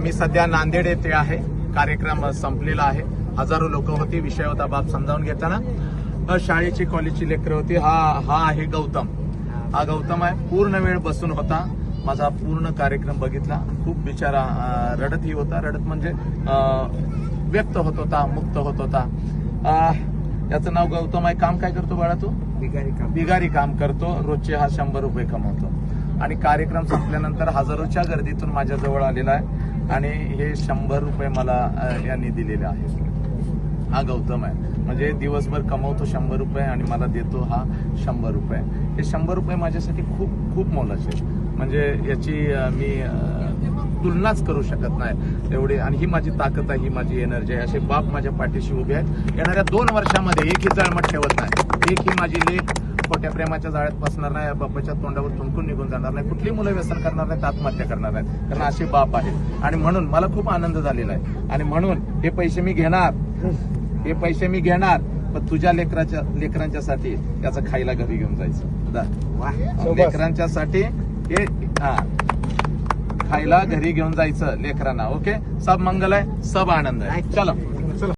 मी सध्या नांदेड येथे आहे. कार्यक्रम संपलेला आहे. हजारो लोक होती विषय होता बाब समजावून घेताना. शाळेची कॉलेजची लेकरं होती. हा हा आहे गौतम. हा गौतम आहे. पूर्ण वेळ बसून होता. माझा पूर्ण कार्यक्रम बघितला. खूप बिचारा रडतही होता. रडत म्हणजे व्यक्त होत होता मुक्त होत होता. याचं नाव गौतम आहे. काम काय करतो बाळा तू? बिगारी काम बिगारी काम करतो. रोजचे हा शंभर रुपये कमवतो. आणि कार्यक्रम संपल्यानंतर हजारोच्या गर्दीतून माझ्याजवळ आलेला आहे. आणि हे शंभर रुपये मला यांनी दिलेले आहेत. हा गौतम आहे. म्हणजे दिवसभर कमवतो शंभर रुपये आणि मला देतो हा शंभर रुपये. हे शंभर रुपये माझ्यासाठी खूप खूप मोलाचे म्हणजे याची मी तुलनाच करू शकत नाही. एवढी आणि ही माझी ताकद आहे ही माझी एनर्जी आहे. असे बाप माझ्या पाठीशी उभे आहेत. येणाऱ्या दोन वर्षामध्ये एकही जळमट ठेवत नाही. एक ही माझी लेख खोट्या प्रेमाच्या जाळ्यात बसणार नाही बापाच्या तोंडावर थुंकून निघून जाणार नाही. कुठली मुलं व्यसन करणार नाहीत आत्महत्या करणार नाहीत. कारण असे बाप आहेत. आणि म्हणून मला खूप आनंद झालेला आहे. आणि म्हणून हे पैसे मी घेणार. हे पैसे मी घेणार. पण तुझ्या लेकराच्या लेकरांच्यासाठी त्याचं खायला घरी घेऊन जायचं. लेकरांच्यासाठी हे हा. खायला घरी घेऊन जायचं लेकरांना ओके? सब मंगल आहे सब आनंद आहे. चलो.